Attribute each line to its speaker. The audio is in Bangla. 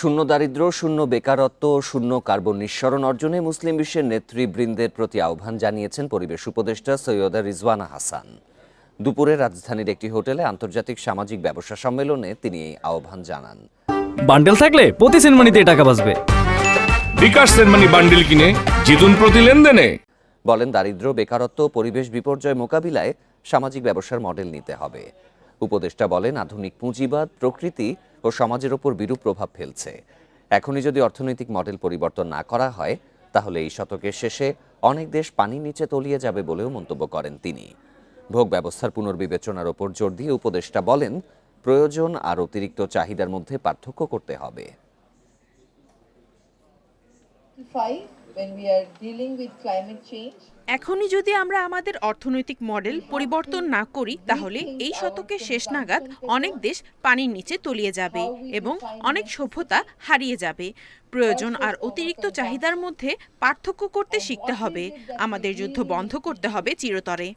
Speaker 1: শূন্য দারিদ্র্য শূন্য বেকারত্ব শূন্য কার্বন নিঃসরণ অর্জনে মুসলিম বিশ্বের নেতৃবৃন্দের প্রতি আহ্বান জানিয়েছেন পরিবেশ উপদেষ্টা সৈয়দা রিজওয়ানা হাসান। দুপুরে রাজধানীর একটি হোটেলে আন্তর্জাতিক সামাজিক ব্যবসা সম্মেলনে তিনি এই আহ্বান জানান।
Speaker 2: বান্ডেল থাকলে প্রতি সেনমানিতে টাকা বাঁচবে।
Speaker 3: বিকাশ সেনমানি বান্ডিল কিনে জিতুন প্রতি লেনদেনে।
Speaker 1: বলেন দারিদ্র্য বেকারত্ব পরিবেশ বিপর্যয় মোকাবিলায় সামাজিক ব্যবসার মডেল নিতে হবে। উপদেষ্টা বলেন আধুনিক পুঁজিবাদ প্রকৃতি ও সমাজের ওপর বিরূপ প্রভাব ফেলছে। এখনই যদি অর্থনৈতিক মডেল পরিবর্তন না করা হয়, তাহলে এই শতকের শেষে অনেক দেশ পানির নিচে তলিয়ে যাবে বলেও মন্তব্য করেন তিনি। ভোগ ব্যবস্থার পুনর্বিবেচনার ওপর জোর দিয়ে উপদেষ্টা বলেন, প্রয়োজন আর অতিরিক্ত চাহিদার মধ্যে পার্থক্য করতে হবে।
Speaker 4: এখনই যদি আমরা আমাদের অর্থনৈতিক মডেল পরিবর্তন না করি তাহলে এই শতকের শেষ নাগাদ অনেক দেশ পানির নিচে তলিয়ে যাবে এবং অনেক সভ্যতা হারিয়ে যাবে। প্রয়োজন আর অতিরিক্ত চাহিদার মধ্যে পার্থক্য করতে শিখতে হবে। আমাদের যুদ্ধ বন্ধ করতে হবে চিরতরে।